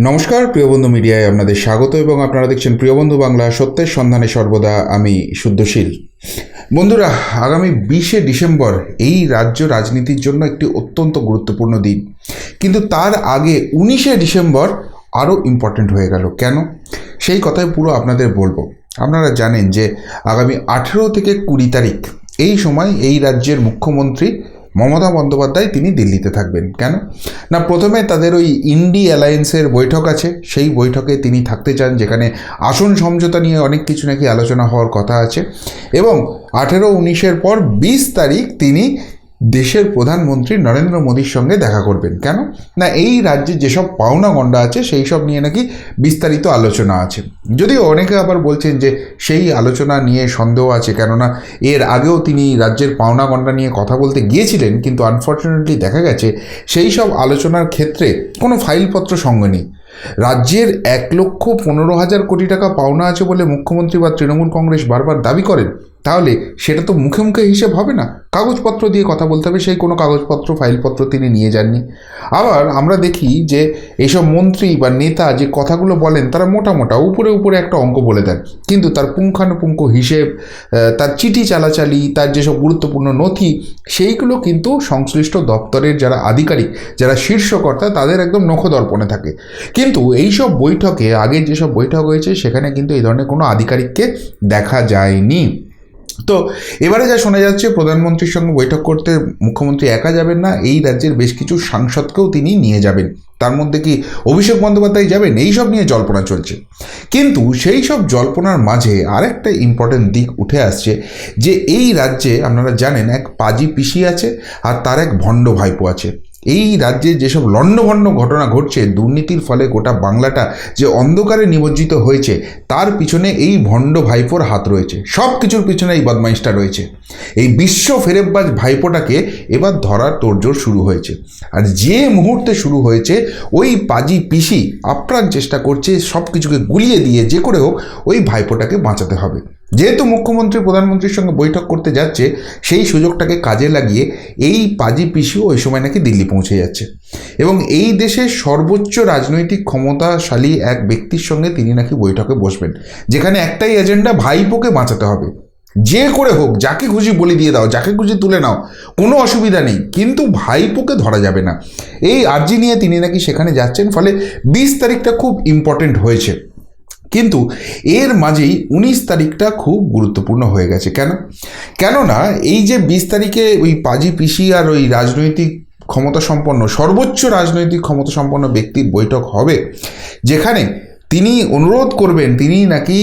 নমস্কার, প্রিয় বন্ধু মিডিয়ায় আপনাদের স্বাগত এবং আপনারা দেখছেন প্রিয় বন্ধু বাংলা, সত্যের সন্ধানে সর্বদা আমি শুদ্ধশীল। বন্ধুরা, আগামী বিশে ডিসেম্বর এই রাজ্য রাজনীতির জন্য একটি অত্যন্ত গুরুত্বপূর্ণ দিন। কিন্তু তার আগে উনিশে ডিসেম্বর আরও ইম্পর্ট্যান্ট হয়ে গেল। কেন? সেই কথাই পুরো আপনাদের বলব। আপনারা জানেন যে আগামী আঠেরো থেকে কুড়ি তারিখ এই সময় এই রাজ্যের মুখ্যমন্ত্রী মমতা বন্দ্যোপাধ্যায় তিনি দিল্লিতে থাকবেন। কেন? না, প্রথমে তাদের ওই ইন্ডি অ্যালায়েন্সের বৈঠক আছে। সেই বৈঠকে তিনি থাকতে চান, যেখানে আসন সমঝোতা নিয়ে অনেক কিছু নাকি আলোচনা হওয়ার কথা আছে। এবং আঠেরো উনিশের পর বিশ তারিখ তিনি দেশের প্রধানমন্ত্রী নরেন্দ্র মোদীর সঙ্গে দেখা করবেন। কেন? না, এই রাজ্যে যেসব পাওনা গণ্ডা আছে, সেই সব নিয়ে নাকি বিস্তারিত আলোচনা আছে। যদিও অনেকে আবার বলছেন যে সেই আলোচনা নিয়ে সন্দেহ আছে, কেননা এর আগেও তিনি রাজ্যের পাওনা গণ্ডা নিয়ে কথা বলতে গিয়েছিলেন, কিন্তু আনফর্চুনেটলি দেখা গেছে সেই সব আলোচনার ক্ষেত্রে কোনো ফাইলপত্র সঙ্গে নেই। রাজ্যের এক লক্ষ পনেরো হাজার কোটি টাকা পাওনা আছে বলে মুখ্যমন্ত্রী বা তৃণমূল কংগ্রেস বারবার দাবি করেন। তাহলে সেটা তো মুখে মুখে হিসেব হবে না। কাগজপত্র দিয়ে কথা বলতে হবে, সেই কোনো কাগজপত্র, ফাইলপত্র তিনি নিয়ে যাননি। আবার আমরা দেখি যে এইসব মন্ত্রী বা নেতা যে কথাগুলো বলেন, তারা মোটা মোটা, উপরে উপরে একটা অঙ্ক বলে দেন। কিন্তু তার পুঙ্খানুপুঙ্খ হিসেব তার চিঠি চালাচালি, তার যেসব গুরুত্বপূর্ণ নথি, সেইগুলো কিন্তু সংশ্লিষ্ট দপ্তরের যারা আধিকারিক, যারা শীর্ষকর্তা, তাদের একদম নখদর্পণে থাকে। কিন্তু এইসব বৈঠকে আগের যেসব বৈঠক হয়েছে, সেখানে কিন্তু এই ধরনের কোনো আধিকারিককে দেখা যায়নি। তো এবারে যা শোনা যাচ্ছে, প্রধানমন্ত্রীর সঙ্গে বৈঠক করতে মুখ্যমন্ত্রী একা যাবেন না, এই রাজ্যের বেশ কিছু সাংসদকেও তিনি নিয়ে যাবেন। তার মধ্যে কি অভিষেক বন্দ্যোপাধ্যায় যাবেন? এই সব নিয়ে জল্পনা চলছে। কিন্তু সেই সব জল্পনার মাঝে আরেকটা ইম্পর্টেন্ট দিক উঠে আসছে, যে এই রাজ্যে আপনারা জানেন, এক পাজি পিসি আছে আর তার এক ভণ্ড ভাইপো আছে। এই রাজ্যে যেসব লণ্ডভণ্ড ঘটনা ঘটছে, দুর্নীতির ফলে গোটা বাংলাটা যে অন্ধকারে নিমজ্জিত হয়েছে, তার পিছনে এই ভণ্ড ভাইপোর হাত রয়েছে। সব কিছুর পিছনে এই বদমাইশটা রয়েছে। এই বিশ্ব ফেরেববাজ ভাইপোটাকে এবার ধরার তোড়জোড় শুরু হয়েছে। আর যে মুহূর্তে শুরু হয়েছে, ওই পাজি পিসি আপ্রাণ চেষ্টা করছে সব কিছুকে গুলিয়ে দিয়ে, যে করে হোক ওই ভাইপোটাকে বাঁচাতে হবে। যেহেতু মুখ্যমন্ত্রী, প্রধানমন্ত্রীর সঙ্গে বৈঠক করতে যাচ্ছে, সেই সুযোগটাকে কাজে লাগিয়ে এই পাজি পিসিও ওই সময় নাকি দিল্লি পৌঁছে যাচ্ছে। এবং এই দেশের সর্বোচ্চ রাজনৈতিক ক্ষমতাশালী এক ব্যক্তির সঙ্গে তিনি নাকি বৈঠকে বসবেন, যেখানে একটাই এজেন্ডা ভাইপোকে বাঁচাতে হবে। যে করে হোক, যাকে খুশি বলি দিয়ে দাও, যাকে খুশি তুলে নাও, কোনো অসুবিধা নেই, কিন্তু ভাইপোকে ধরা যাবে না। এই আর্জি নিয়ে তিনি নাকি সেখানে যাচ্ছেন, ফলে বিশ তারিখটা খুব ইম্পর্টেন্ট হয়েছে। কিন্তু এর মাঝেই উনিশ তারিখটা খুব গুরুত্বপূর্ণ হয়ে গেছে। কেন? কেননা এই যে বিশ তারিখে ওই পাজি পিসি আর ওই রাজনৈতিক ক্ষমতা সম্পন্ন সর্বোচ্চ রাজনৈতিক ক্ষমতা সম্পন্ন ব্যক্তির বৈঠক হবে, যেখানে তিনি অনুরোধ করবেন, তিনি নাকি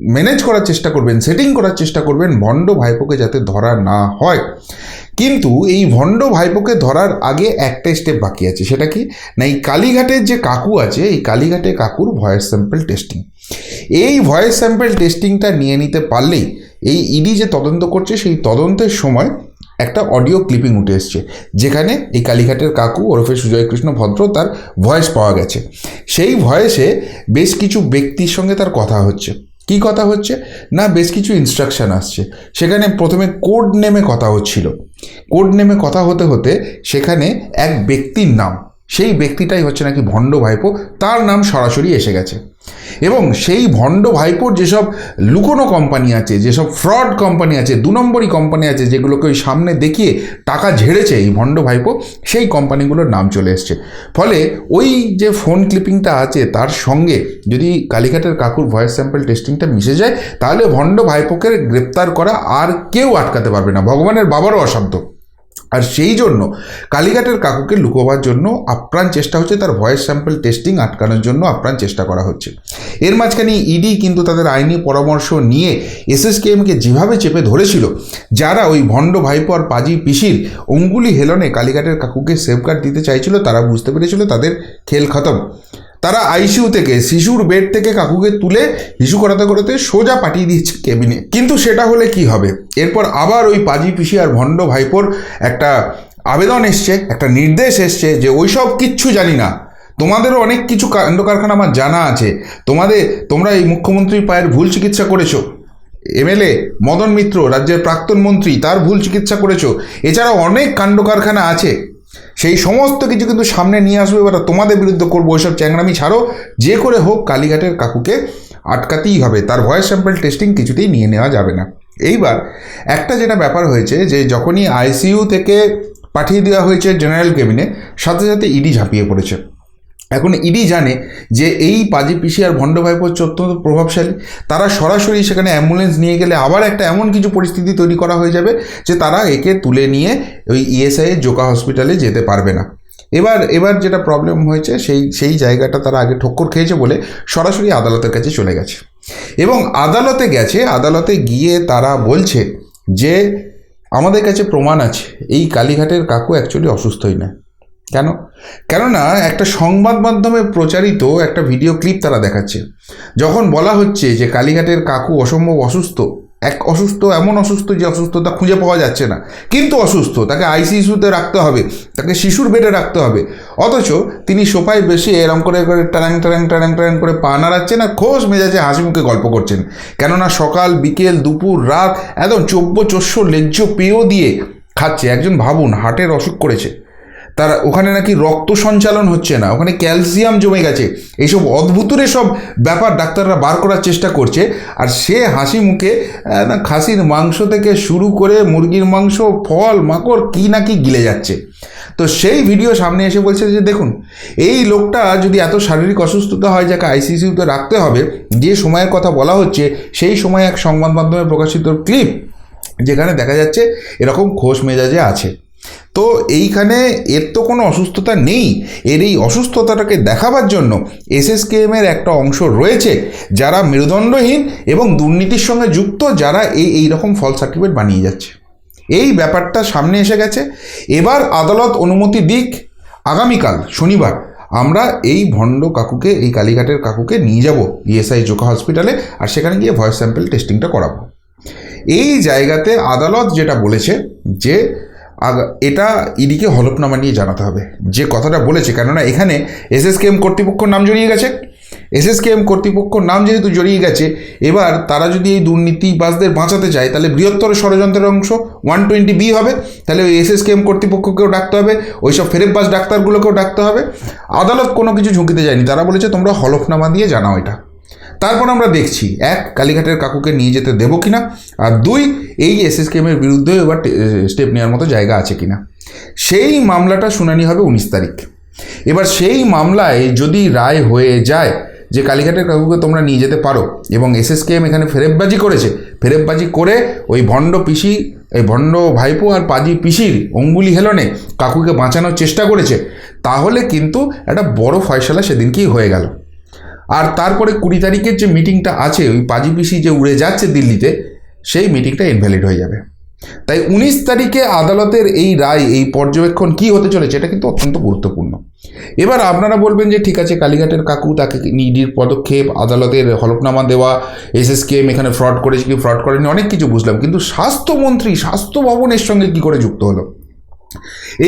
ম্যানেজ করার চেষ্টা করবেন সেটিং করার চেষ্টা করবেন ভণ্ড ভাইপোকে যাতে ধরা না হয়। কিন্তু এই ভণ্ড ভাইপোকে ধরার আগে একটা স্টেপ বাকি আছে, সেটা কি? না, এই কালীঘাটের যে কাকু আছে, এই কালীঘাটে কাকুর ভয়েস স্যাম্পল টেস্টিং এই ভয়েস স্যাম্পল টেস্টিংটা নিয়ে নিতে পারলেই এই ইডি যে তদন্ত করছে, সেই তদন্তের সময় একটা অডিও ক্লিপিং উঠে এসছে, যেখানে এই কালীঘাটের কাকু ওরফে সুজয় কৃষ্ণ ভদ্র তার ভয়েস পাওয়া গেছে। সেই ভয়েসে বেশ কিছু ব্যক্তির সঙ্গে তার কথা হচ্ছে। কি কথা হচ্ছে? না, বেশ কিছু ইনস্ট্রাকশান আসছে। সেখানে প্রথমে কোড নেমে কথা হচ্ছিল। কোড নেমে কথা হতে হতে সেখানে এক ব্যক্তির নাম। সেই ব্যক্তিটাই হচ্ছে নাকি ভণ্ড ভাইপো, তার নাম সরাসরি এসে গেছে। এবং সেই ভণ্ড ভাইপোর যেসব লুকোনো কোম্পানি আছে, যেসব ফ্রড কোম্পানি আছে, দু নম্বরই কোম্পানি আছে, যেগুলোকে ওই সামনে দেখিয়ে টাকা ঝেড়েছে এই ভণ্ড ভাইপো, সেই কোম্পানিগুলোর নাম চলে এসছে। ফলে ওই যে ফোন ক্লিপিংটা আছে, তার সঙ্গে যদি কালীঘাটের কাকুর ভয়েস স্যাম্পল টেস্টিংটা মিশে যায়, তাহলে ভণ্ড ভাইপোকে গ্রেপ্তার করা আর কেউ আটকাতে পারবে না। ভগবানের বাবারও অসাধ্য। আর সেই জন্য কালীঘাটের কাকুকে লুকোবার জন্য আপ্রাণ চেষ্টা হচ্ছে তার ভয়েস স্যাম্পল টেস্টিং আটকানোর জন্য আপ্রাণ চেষ্টা করা হচ্ছে। এর মাঝখানে ইডি কিন্তু তাদের আইনি পরামর্শ নিয়ে এসএসকেএমকে যেভাবে চেপে ধরেছিল, যারা ওই ভণ্ড ভাইপো আর পাজি পিসির অঙ্গুলি হেলনে কালীঘাটের কাকুকে সেফগার্ড দিতে চাইছিল, তারা বুঝতে পেরেছিল তাদের খেল খতম। তারা আইসিইউ থেকে, শিশুর বেড থেকে কাকুকে তুলে হিসু করাতে করাতে সোজা পাঠিয়ে দিচ্ছে কেবিনে কিন্তু সেটা হলে কি হবে? এরপর আবার ওই পাজি পিসি আর ভণ্ড ভাইপোর একটা আবেদন এসছে, একটা নির্দেশ এসছে যে ওইসব কিচ্ছু জানি না। তোমাদেরও অনেক কিছু কাণ্ড কারখানা আমার জানা আছে। তোমাদের, তোমরা এই মুখ্যমন্ত্রীর পায়ের ভুল চিকিৎসা করেছ। এমএলএ মদন মিত্র, রাজ্যের প্রাক্তন মন্ত্রী, তার ভুল চিকিৎসা করেছ। এছাড়াও অনেক কাণ্ড কারখানা আছে। সেই সমস্ত কিছু কিন্তু সামনে নিয়ে আসবে, এবার তোমাদের বিরুদ্ধে করব ওইসব চ্যাংরামি ছাড়ো। যে করে হোক কালীঘাটের কাকুকে আটকাতেই হবে, তার ভয়েস স্যাম্পল টেস্টিং কিছুতেই নিয়ে নেওয়া যাবে না। এইবার একটা যেটা ব্যাপার হয়েছে যে, যখনই আইসিইউ থেকে পাঠিয়ে দেওয়া হয়েছে জেনারেল কেবিনে সাথে সাথে ইডি ঝাঁপিয়ে পড়েছে। এখন ইডি জানে যে এই পাজি পিসি আর ভণ্ড ভাইপো অত্যন্ত প্রভাবশালী। তারা সরাসরি সেখানে অ্যাম্বুলেন্স নিয়ে গেলে আবার একটা এমন কিছু পরিস্থিতি তৈরি করা হয়ে যাবে যে তারা একে তুলে নিয়ে ওই ইএসআই জোকা হসপিটালে যেতে পারবে না। এবার এবার যেটা প্রবলেম হয়েছে সেই সেই জায়গাটা তারা আগে ঠক্কর খেয়েছে বলে সরাসরি আদালতের কাছে চলে গেছে। এবং আদালতে গেছে, আদালতে গিয়ে তারা বলছে যে, আমাদের কাছে প্রমাণ আছে, এই কালীঘাটের কাকু অ্যাকচুয়ালি অসুস্থই না কেন? কেননা একটা সংবাদ মাধ্যমে প্রচারিত একটা ভিডিও ক্লিপ তারা দেখাচ্ছে। যখন বলা হচ্ছে যে কালীঘাটের কাকু অসম্ভব অসুস্থ, এক অসুস্থ এমন অসুস্থ যে অসুস্থতা খুঁজে পাওয়া যাচ্ছে না। কিন্তু অসুস্থ, তাকে আইসিইউতে রাখতে হবে, তাকে শিশুর বেডে রাখতে হবে। অথচ তিনি সোফায় বেশি এরম করে করে টারাং টারাং টারাং টারাং করে পা নাড়াচ্ছেন আর খোশ মেজাজে হাসি মুখে গল্প করছেন। কেননা সকাল, বিকেল, দুপুর, রাত একদম চব্য চস্য লেজ্জ পেয়েও দিয়ে খাচ্ছে। একজন ভাবুন, হার্টের অসুখ করেছে। তার ওখানে নাকি রক্ত সঞ্চালন হচ্ছে না, ওখানে ক্যালসিয়াম জমে গেছে। এইসব অদ্ভুতুরে সব ব্যাপার ডাক্তাররা বার করার চেষ্টা করছে, আর সে হাসি মুখে খাসির মাংস থেকে শুরু করে মুরগির মাংস, ফল, মাকড় কী না কি গিলে যাচ্ছে। তো সেই ভিডিও সামনে এসে বলছে যে দেখুন, এই লোকটা যদি এত শারীরিক অসুস্থতা হয় যাকে আইসিসিউতে রাখতে হবে, যে সময়ের কথা বলা হচ্ছে, সেই সময় এক সংবাদ মাধ্যমে প্রকাশিত ক্লিপ যেখানে দেখা যাচ্ছে এরকম খোশ মেজাজে আছে। তো এইখানে এর তো কোনো অসুস্থতা নেই। এর এই অসুস্থতাটাকে দেখাবার জন্য এসএসকেএম এর একটা অংশ রয়েছে যারা মেরুদণ্ডহীন এবং দুর্নীতির সঙ্গে যুক্ত যারা এই এই রকম ফল সার্টিফিকেট বানিয়ে যাচ্ছে। এই ব্যাপারটা সামনে এসে গেছে। এবার আদালত অনুমতি দিক আগামীকাল শনিবার। আমরা এই ভণ্ড কাকুকে, এই কালীঘাটের কাকুকে নিয়ে যাব ইএসআই জোকা হসপিটালে আর সেখানে গিয়ে ভয়েস স্যাম্পল টেস্টিংটা করাবো। এই জায়গাতে আদালত যেটা বলেছে যে এটা ইডিকে হলফনামা নিয়ে জানাতে হবে। যে কথাটা বলেছে, কেননা এখানে এসএসকেএম কর্তৃপক্ষর নাম জড়িয়ে গেছে। এসএসকেএম কর্তৃপক্ষর নাম যেহেতু জড়িয়ে গেছে, এবার তারা যদি এই দুর্নীতিবাজদের বাঁচাতে চায়, তাহলে বৃহত্তর ষড়যন্ত্রের অংশ ওয়ান টোয়েন্টি বি হবে। তাহলে ওই এসএসকেএম কর্তৃপক্ষকেও ডাকতে হবে ওই সব ফেরেববাজ ডাক্তারগুলোকেও ডাকতে হবে। আদালত কোনো কিছু ঝুঁকিতে যায়নি। তারা বলেছে, তোমরা হলফনামা দিয়ে জানাও এটা। তারপর আমরা দেখছি, এক, কালীঘাটের কাকুকে নিয়ে যেতে দেবো কিনা? আর দুই, এই এসএসকেএমের বিরুদ্ধে এবার স্টেপ নেওয়ার মতো জায়গা আছে কিনা? সেই মামলাটা শুনানি হবে উনিশ তারিখ। এবার সেই মামলায় যদি রায় হয়ে যায় যে কালীঘাটের কাকুকে তোমরা নিয়ে যেতে পারো এবং এসএসকেএম এখানে ফেরেববাজি করেছে, ফেরেববাজি করে ওই ভণ্ড পিসি, এই ভণ্ড ভাইপো আর পাজি পিসির অঙ্গুলি হেলনে কাকুকে বাঁচানোর চেষ্টা করেছে, তাহলে কিন্তু একটা বড় ফয়সালা সেদিনকেই হয়ে গেল। আর তারপরে কুড়ি তারিখের যে মিটিংটা আছে, ওই পাজি পিসি যে উড়ে যাচ্ছে দিল্লিতে, সেই মিটিংটা ইনভ্যালিড হয়ে যাবে। তাই উনিশ তারিখে আদালতের এই রায়, এই পর্যবেক্ষণ কি হতে চলেছে, এটা কিন্তু অত্যন্ত গুরুত্বপূর্ণ। এবার আপনারা বলবেন যে, ঠিক আছে, কালীঘাটের কাকু তাকে নিডির পদক্ষেপ, আদালতের হলফনামা দেওয়া এসএসকেএম এখানে ফ্রড করেছে কি ফ্রড করেনি, অনেক কিছু বুঝলাম, কিন্তু স্বাস্থ্যমন্ত্রী, স্বাস্থ্য ভবনের সঙ্গে কি করে যুক্ত হলো?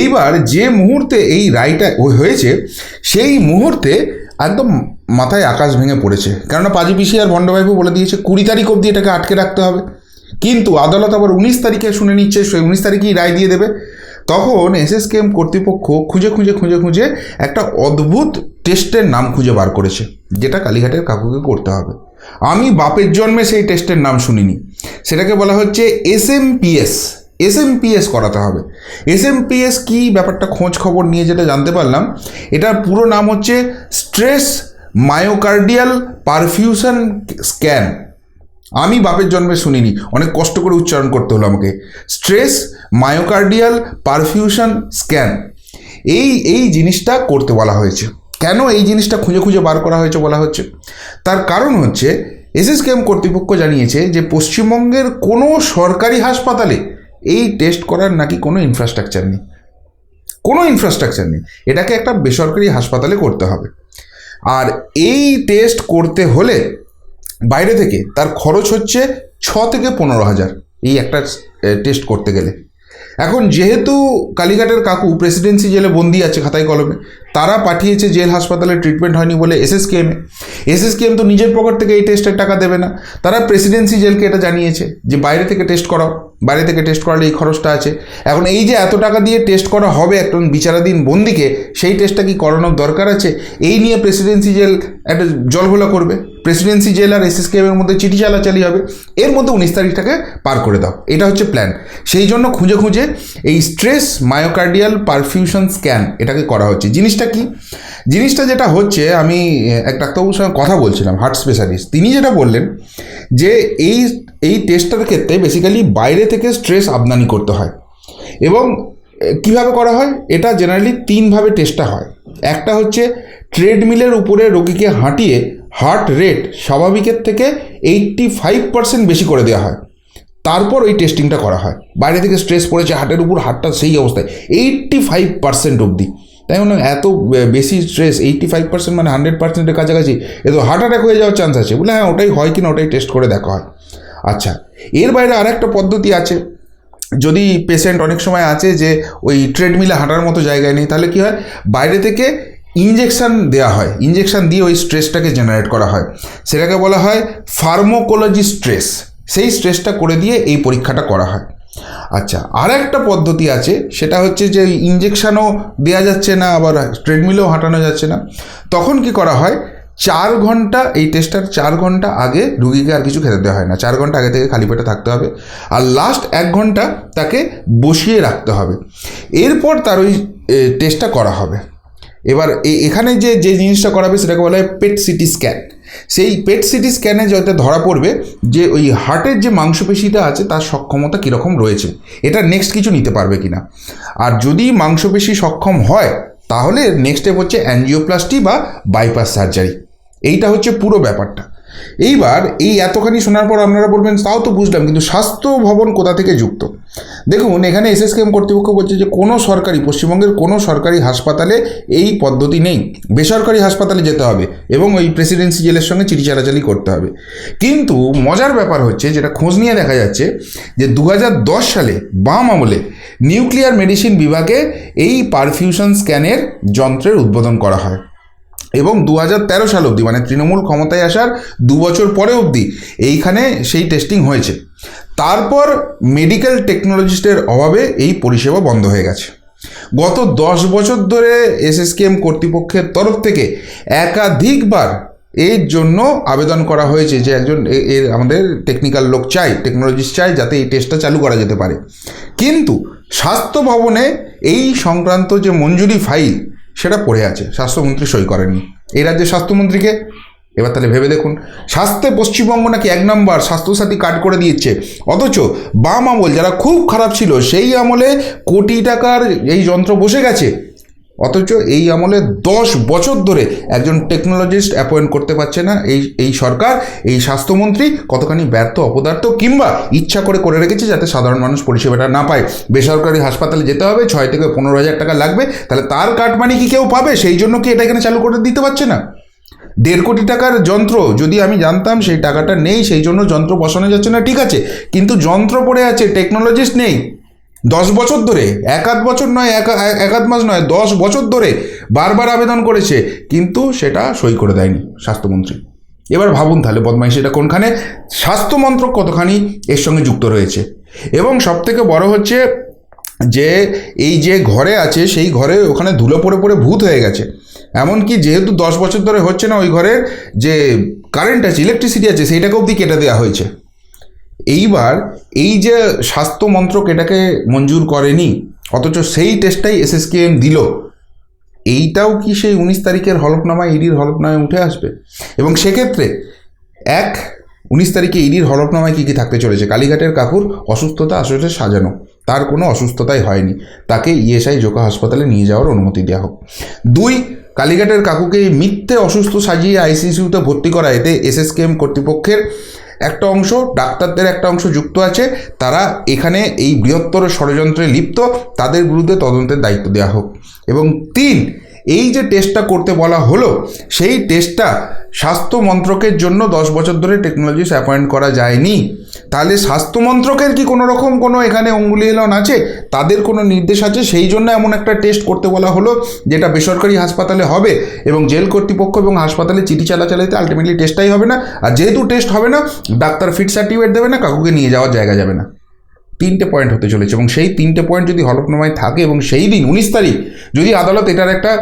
এইবার যে মুহূর্তে এই রায়টা হয়েছে, সেই মুহূর্তে একদম মাথায় আকাশ ভেঙে পড়েছে। কেননা পাজি পিসি আর ভণ্ডভাইপু বলে দিয়েছে, কুড়ি তারিখ অবধি এটাকে আটকে রাখতে হবে। কিন্তু আদালত আবার উনিশ তারিখে শুনে নিচ্ছে সেই উনিশ তারিখেই রায় দিয়ে দেবে। তখন এসএসকেএম কর্তৃপক্ষ খুঁজে খুঁজে খুঁজে খুঁজে একটা অদ্ভুত টেস্টের নাম খুঁজে বার করেছে, যেটা কালীঘাটের কাকুকে করতে হবে। আমি বাপের জন্মে সেই টেস্টের নাম শুনিনি। সেটাকে বলা হচ্ছে এসএমপিএস এসএমপিএস করাতে হবে। এসএমপিএস কি ব্যাপারটা খোঁজ খবর নিয়ে যেটা জানতে পারলাম, এটার পুরো নাম হচ্ছে স্ট্রেস মায়োকার্ডিয়াল পারফিউশন স্ক্যান আমি বাপের জন্মে শুনিনি। অনেক কষ্ট করে উচ্চারণ করতে হলো আমাকে। স্ট্রেস মায়োকার্ডিয়াল পারফিউশন স্ক্যান এই এই জিনিসটা করতে বলা হয়েছে। কেন এই জিনিসটা খুঁজে খুঁজে বার করা হয়েছে বলা হচ্ছে? তার কারণ হচ্ছে, এসএসকেএম কর্তৃপক্ষ জানিয়েছে যে পশ্চিমবঙ্গের কোনো সরকারি হাসপাতালে এই টেস্ট করার নাকি কোনো ইনফ্রাস্ট্রাকচার নেই। কোনো ইনফ্রাস্ট্রাকচার নেই। এটাকে একটা বেসরকারি হাসপাতালে করতে হবে। আর এই টেস্ট করতে হলে বাইরে থেকে তার খরচ হচ্ছে ছ থেকে পনেরো হাজার এই একটা টেস্ট করতে গেলে। এখন যেহেতু কালীঘাটের কাকু প্রেসিডেন্সি জেলে বন্দি আছে খাতায় কলমে তারা পাঠিয়েছে জেল হাসপাতালে ট্রিটমেন্ট হয়নি বলে এসএসকেএমে এসএসকেএম তো নিজের পকেট থেকে এই টেস্টের টাকা দেবে না। তারা প্রেসিডেন্সি জেলকে এটা জানিয়েছে যে, বাইরে থেকে টেস্ট করাও, বাইরে থেকে টেস্ট করালে এই খরচটা আছে। এখন এই যে এত টাকা দিয়ে টেস্ট করা হবে একজন বিচারাধীন বন্দিকে, সেই টেস্টটা কি করানোর দরকার আছে? এই নিয়ে প্রেসিডেন্সি জেল একটা জলঘোলা করবে। প্রেসিডেন্সি জেল আর এসএসকেএমের মধ্যে চিঠি চালাচালি হবে। এর মধ্যে উনিশ তারিখটাকে পার করে দাও। এটা হচ্ছে প্ল্যান সেই জন্য খুঁজে খুঁজে এই স্ট্রেস মায়োকার্ডিয়াল পারফিউশন স্ক্যান এটাকে করা হচ্ছে। জিনিসটা কি? জিনিসটা যেটা হচ্ছে, আমি এক ডাক্তারবাবুর সঙ্গে কথা বলছিলাম হার্ট স্পেশালিস্ট তিনি যেটা বললেন যে, এই এই টেস্টটার ক্ষেত্রে বেসিক্যালি বাইরে থেকে স্ট্রেস আমদানি করতে হয়। এবং কীভাবে করা হয়? এটা জেনারেলি তিনভাবে টেস্টটা হয়। একটা হচ্ছে ট্রেডমিলের উপরে রোগীকে হাঁটিয়ে হার্ট রেট স্বাভাবিকের থেকে এইট্টি ফাইভ পার্সেন্ট বেশি করে দেওয়া হয়। তারপর ওই টেস্টিংটা করা হয়। বাইরে থেকে স্ট্রেস পড়েছে হার্টের উপর হার্টটা সেই অবস্থায়। এইট্টি ফাইভ পার্সেন্ট অবধি। তাই মনে এত বেশি স্ট্রেস এইট্টি ফাইভ পার্সেন্ট মানে হান্ড্রেড পার্সেন্টের কাছাকাছি, এ তো হার্ট অ্যাটাক হয়ে যাওয়ার চান্স আছে। বলে হ্যাঁ ওটাই হয় কিনা ওটাই টেস্ট করে দেখা হয়। আচ্ছা এর বাইরে আরেকটা পদ্ধতি আছে। যদি পেশেন্ট অনেক সময় আছে যে, ওই ট্রেডমিলে হাঁটার মতো জায়গায় নেই, তাহলে কী হয়? বাইরে থেকে ইঞ্জেকশান দেওয়া হয়। ইঞ্জেকশান দিয়ে ওই স্ট্রেসটাকে জেনারেট করা হয়। সেটাকে বলা হয় ফার্মোকোলজি স্ট্রেস সেই স্ট্রেসটা করে দিয়ে এই পরীক্ষাটা করা হয়। আচ্ছা আর একটা পদ্ধতি আছে, সেটা হচ্ছে যে ইঞ্জেকশনও দেওয়া যাচ্ছে না, আবার ট্রেডমিলেও হাঁটানো যাচ্ছে না। তখন কি করা হয়, চার ঘণ্টা, এই টেস্টটার চার ঘণ্টা আগে রুগীকে আর কিছু খেতে দেওয়া হয় না। চার ঘণ্টা আগে থেকে খালি পেটে থাকতে হবে। আর লাস্ট এক ঘণ্টা তাকে বসিয়ে রাখতে হবে। এরপর তার ওই টেস্টটা করা হবে। এবার এখানে যে যে জিনিসটা করাবে, সেটাকে বলা হয় পেট সিটি স্ক্যান সেই পেট সিটি স্ক্যানে যাতে ধরা পড়বে, যে ওই হার্টের যে মাংসপেশিটা আছে, তার সক্ষমতা কীরকম রয়েছে? এটা নেক্সট কিছু নিতে পারবে কি না আর যদি মাংসপেশি সক্ষম হয়, তাহলে নেক্সট স্টেপ হচ্ছে অ্যাঞ্জিওপ্লাস্টি বা বাইপাস সার্জারি এইটা হচ্ছে পুরো ব্যাপারটা। এইবার এই এতখানি শোনার পর আপনারা বলবেন, তাও তো বুঝলাম, কিন্তু স্বাস্থ্য ভবন কোথা থেকে যুক্ত? দেখুন, এখানে এসএসকেএম কর্তৃপক্ষ বলছে যে কোনো সরকারি, পশ্চিমবঙ্গের কোনো সরকারি হাসপাতালে এই পদ্ধতি নেই। বেসরকারি হাসপাতালে যেতে হবে এবং ওই প্রেসিডেন্সি জেলের সঙ্গে চিঠি চালাচালি করতে হবে। কিন্তু মজার ব্যাপার হচ্ছে, যেটা খোঁজ নিয়ে দেখা যাচ্ছে, যে দু হাজার দশ সালে বাম আমলে নিউক্লিয়ার মেডিসিন বিভাগে এই পারফিউশন স্ক্যানের যন্ত্রের উদ্বোধন করা হয়। এবং দু হাজার তেরো সাল অবধি মানে তৃণমূল ক্ষমতায় আসার দু বছর পরে অবধি এইখানে সেই টেস্টিং হয়েছে। তারপর মেডিকেল টেকনোলজিস্টের অভাবে এই পরিষেবা বন্ধ হয়ে গেছে। গত দশ বছর ধরে এসএসকেএম কর্তৃপক্ষের তরফ থেকে একাধিকবার এর জন্য আবেদন করা হয়েছে যে একজন এর আমাদের টেকনিক্যাল লোক চাই টেকনোলজিস্ট চাই যাতে এই টেস্টটা চালু করা যেতে পারে। কিন্তু স্বাস্থ্য ভবনে এই সংক্রান্ত যে মঞ্জুরি ফাইল সেটা পড়ে আছে, স্বাস্থ্যমন্ত্রী সই করেননি। এই রাজ্যের স্বাস্থ্যমন্ত্রীকে? এবার তাহলে ভেবে দেখুন। স্বাস্থ্যে পশ্চিমবঙ্গ নাকি এক নম্বর, স্বাস্থ্যসাথী কার্ড করে দিয়েছে। অথচ বাম আমল যারা খুব খারাপ ছিল, সেই আমলে কোটি টাকার এই যন্ত্র বসে গেছে। অথচ এই আমলে দশ বছর ধরে একজন টেকনোলজিস্ট অ্যাপয়েন্ট করতে পারছে না এই এই সরকার, এই স্বাস্থ্যমন্ত্রী কতখানি ব্যর্থ, অপদার্থ, কিংবা ইচ্ছা করে করে রেখেছে যাতে সাধারণ মানুষ পরিষেবাটা না পায়। বেসরকারি হাসপাতালে যেতে হবে, ছয় থেকে পনেরো হাজার টাকা লাগবে, তাহলে তার কার্ড মানি কি কেউ পাবে? সেই জন্য কি এটা এখানে চালু করে দিতে পারছে না? দেড় কোটি টাকার যন্ত্র, যদি আমি জানতাম সেই টাকাটা নেই, সেই জন্য যন্ত্র বসানো যাচ্ছে না, ঠিক আছে। কিন্তু যন্ত্র পড়ে আছে টেকনোলজিস্ট নেই। দশ বছর ধরে, এক আধ বছর নয়, এক আধ মাস নয়, দশ বছর ধরে বারবার আবেদন করেছে, কিন্তু সেটা সই করে দেয়নি স্বাস্থ্যমন্ত্রী। এবার ভাবুন তাহলে বদমাইশি এটা কোনখানে? স্বাস্থ্যমন্ত্রক কতখানি এর সঙ্গে যুক্ত রয়েছে? এবং সবথেকে বড় হচ্ছে যে, এই যে ঘরে আছে, সেই ঘরে ওখানে ধুলো পড়ে পড়ে ভূত হয়ে গেছে। এমনকি যেহেতু দশ বছর ধরে হচ্ছে না ওই ঘরের যে কারেন্ট আছে ইলেকট্রিসিটি আছে, সেইটাকে অবধি কেটে দেওয়া হয়েছে। এইবার এই যে স্বাস্থ্য মন্ত্রক এটাকে মঞ্জুর করেনি, অথচ সেই টেস্টটাই এসএসকেএম দিল। এইটাও কি সেই উনিশ তারিখের হলফনামায় ইডির হলফনামায় উঠে আসবে? এবং সেক্ষেত্রে এক, উনিশ তারিখে ইডির হলফনামায় কী কী থাকতে চলেছে? কালীঘাটের কাকুর অসুস্থতা আসলে সাজানো। তার কোনো অসুস্থতাই হয়নি। তাকে ইএসআই জোকা হাসপাতালে নিয়ে যাওয়ার অনুমতি দেওয়া হোক। দুই, কালীঘাটের কাকুকে মিথ্যে অসুস্থ সাজিয়ে আইসিসিউতে ভর্তি করা, এতে এসএসকেএম কর্তৃপক্ষের একটা অংশ, ডাক্তারদের একটা অংশ যুক্ত আছে, তারা এখানে এই বৃহত্তর ষড়যন্ত্রে লিপ্ত, তাদের বিরুদ্ধে তদন্তের দায়িত্ব দেওয়া হোক। এবং তিন, এই যে টেস্টটা করতে বলা হলো, সেই টেস্টটা স্বাস্থ্য মন্ত্রকের জন্য দশ বছর ধরে টেকনোলজিস অ্যাপয়েন্ট করা যায়নি। তাহলে স্বাস্থ্যমন্ত্রকের কি কোনো রকম কোনো এখানে অঙ্গুলি এলন আছে? তাদের কোনো নির্দেশ আছে? সেই জন্য এমন একটা টেস্ট করতে বলা হলো, যেটা বেসরকারি হাসপাতালে হবে এবং জেল কর্তৃপক্ষ এবং হাসপাতালে চিঠি চালাচালিতে আলটিমেটলি টেস্টটাই হবে না। আর যেহেতু টেস্ট হবে না, ডাক্তার ফিট সার্টিফিকেট দেবে না, কাকুকে নিয়ে যাওয়ার জায়গা যাবে না। তিনটে পয়েন্ট হতে চলেছে এবং সেই তিনটে পয়েন্ট যদি হলফনামায় থাকে এবং সেই দিন উনিশ তারিখ যদি আদালত এটার একটা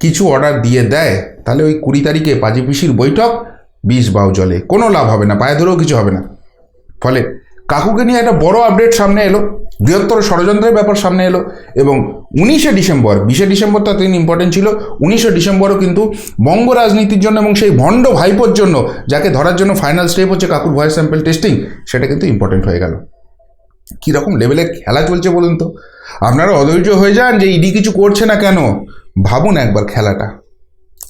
কিছু অর্ডার দিয়ে দেয়, তাহলে ওই কুড়ি তারিখে পাজি পিসির বৈঠক, বিষ বাউ জলে। কোনো লাভ হবে না, পায়ে ধরেও কিছু হবে না। ফলে কাকুকে নিয়ে একটা বড় আপডেট সামনে এলো, বৃহত্তর ষড়যন্ত্রের ব্যাপার সামনে এলো এবং উনিশে ডিসেম্বর, বিশে ডিসেম্বর তো দিন ইম্পর্টেন্ট ছিল, উনিশে ডিসেম্বরও কিন্তু বঙ্গ রাজনীতির জন্য এবং সেই ভণ্ড ভাইপোর জন্য, যাকে ধরার জন্য ফাইনাল স্টেপ হচ্ছে কাকুর ভয়েস স্যাম্পল টেস্টিং সেটা কিন্তু ইম্পর্টেন্ট হয়ে গেল। কীরকম লেভেলে খেলা চলছে বলুন তো? আপনারা অধৈর্য হয়ে যান যে ইডি কিছু করছে না কেন? ভাবুন একবার খেলাটা।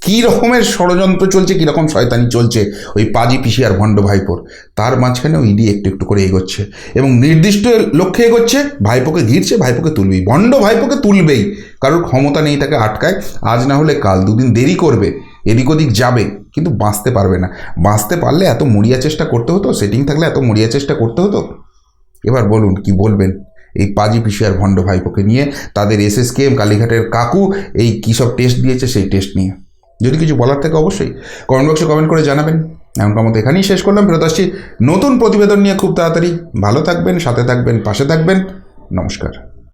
কী রকমের ষড়যন্ত্র চলছে কীরকম শয়তানি চলছে ওই পাজি পিসি আর ভণ্ড ভাইপোর? তার মাঝখানেও ইডি একটু একটু করে এগোচ্ছে এবং নির্দিষ্ট লক্ষ্যে এগোচ্ছে, ভাইপোকে ঘিরছে, ভাইপোকে তুলবেই। ভণ্ড ভাইপোকে তুলবেই, কারোর ক্ষমতা নেই তাকে আটকায়। আজ না হলে কাল দুদিন দেরি করবে, এদিক ওদিক যাবে, কিন্তু বাঁচতে পারবে না। বাঁচতে পারলে এত মরিয়া চেষ্টা করতে হতো, সেটিং থাকলে এত মরিয়া চেষ্টা করতে হতো? এবার বলুন, কি বলবেন? এই পাজি পিসি আর ভণ্ড ভাইপোকে নিয়ে তাদের এসএসকেএম, কালীঘাটের কাকু এই কী সব টেস্ট দিয়েছে সেই টেস্ট নিয়ে। যদি কিছু বলার থাকে অবশ্যই কমেন্ট বক্সে কমেন্ট করে জানাবেন। এমনকার মতো এখানেই শেষ করলাম। ফেরত আসছি নতুন প্রতিবেদন নিয়ে খুব তাড়াতাড়ি। ভালো থাকবেন, সাথে থাকবেন, পাশে থাকবেন। নমস্কার।